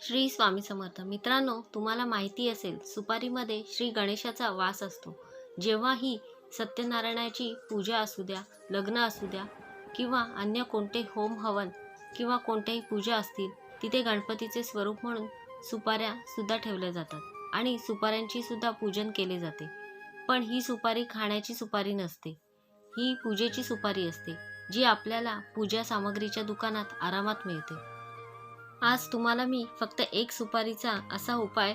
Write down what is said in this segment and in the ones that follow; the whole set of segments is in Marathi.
श्री स्वामी समर्थ. मित्रांनो तुम्हाला माहिती असेल सुपारीमध्ये श्री गणेशाचा वास असतो. जेव्हाही सत्यनारायणाची पूजा असू द्या लग्न असू द्या किंवा अन्य कोणते होम हवन किंवा कोणत्याही पूजा असतील तिथे गणपतीचे स्वरूप म्हणून सुपाऱ्या सुद्धा ठेवल्या जातात आणि सुपाऱ्यांची सुद्धा पूजन केले जाते. पण ही सुपारी खाण्याची सुपारी नसते. ही पूजेची सुपारी असते जी आपल्याला पूजा सामग्रीच्या दुकानात आरामात मिळते. आज तुम्हाला मी फक्त एक सुपारीचा असा उपाय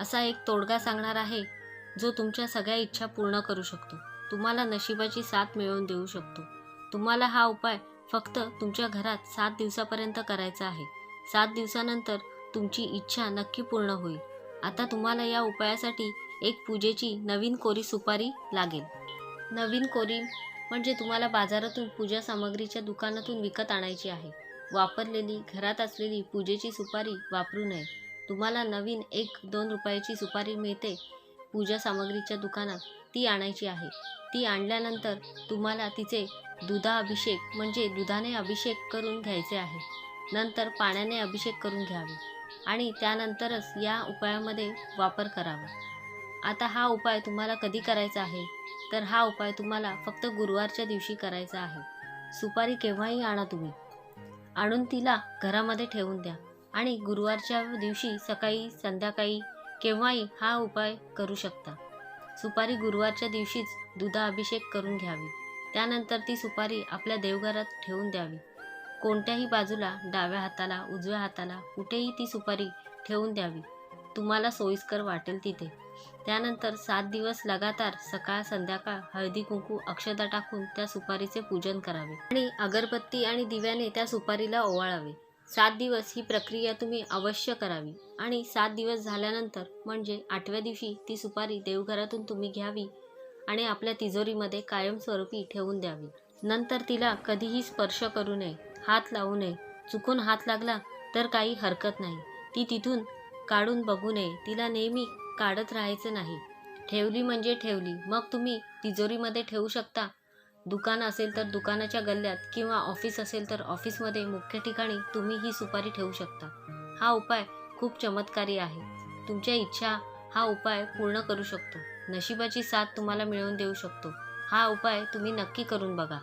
असा एक तोडगा सांगणार आहे जो तुमच्या सगळ्या इच्छा पूर्ण करू शकतो. तुम्हाला नशिबाची साथ मिळवून देऊ शकतो. तुम्हाला हा उपाय फक्त तुमच्या घरात सात दिवसापर्यंत करायचा आहे. सात दिवसानंतर तुमची इच्छा नक्की पूर्ण होईल. आता तुम्हाला या उपायासाठी एक पूजेची नवीन कोरी सुपारी लागेल. नवीन कोरी म्हणजे तुम्हाला बाजारातून पूजा सामग्रीच्या दुकानातून विकत आणायची आहे. वापरलेली घरात असलेली पूजेची सुपारी वापरू नये. तुम्हाला नवीन एक दोन रुपयाची सुपारी मिळते पूजा सामग्रीच्या दुकानात. ती आणायची आहे. ती आणल्यानंतर तुम्हाला तिचे दुधा अभिषेक म्हणजे दुधाने अभिषेक करून घ्यायचे आहे. नंतर पाण्याने अभिषेक करून घ्यावे आणि त्यानंतरच या उपायामध्ये वापर करावा. आता हा उपाय तुम्हाला कधी करायचा आहे? तर हा उपाय तुम्हाला फक्त गुरुवारच्या दिवशी करायचा आहे. सुपारी केव्हाही आणा तुम्ही. आणून तिला घरामध्ये ठेवून द्या आणि गुरुवारच्या दिवशी सकाळी संध्याकाळी केव्हाही हा उपाय करू शकता. सुपारी गुरुवारच्या दिवशीच दुधा अभिषेक करून घ्यावी. त्यानंतर ती सुपारी आपल्या देवघरात ठेवून द्यावी. कोणत्याही बाजूला डाव्या हाताला उजव्या हाताला कुठेही ती सुपारी ठेवून द्यावी. तुम्हाला सोयीस्कर वाटेल तिथे. त्यानंतर सात दिवस लगातार सकाळ संध्याकाळ हळदी कुंकू अक्षता टाकून त्या सुपारीचे पूजन करावे आणि अगरबत्ती आणि दिव्याने त्या सुपारीला ओवाळावे. सात दिवस ही प्रक्रिया तुम्ही अवश्य करावी आणि सात दिवस झाल्यानंतर म्हणजे आठव्या दिवशी ती सुपारी देवघरातून तुम्ही घ्यावी आणि आपल्या तिजोरीमध्ये कायमस्वरूपी ठेवून द्यावी. नंतर तिला कधीही स्पर्श करू नये हात लावू नये. चुकून हात लागला तर काही हरकत नाही. ती तिथून काढून बघू नये. तिला नेहमी काढत राहायचं नाही. ठेवली म्हणजे ठेवली. मग तुम्ही तिजोरीमध्ये ठेवू शकता. दुकान असेल तर दुकानाच्या गल्ल्यात किंवा ऑफिस असेल तर ऑफिसमध्ये मुख्य ठिकाणी तुम्ही ही सुपारी ठेवू शकता. हा उपाय खूप चमत्कारी आहे. तुमच्या इच्छा हा उपाय पूर्ण करू शकतो. नशिबाची साथ तुम्हाला मिळवून देऊ शकतो. हा उपाय तुम्ही नक्की करून बघा.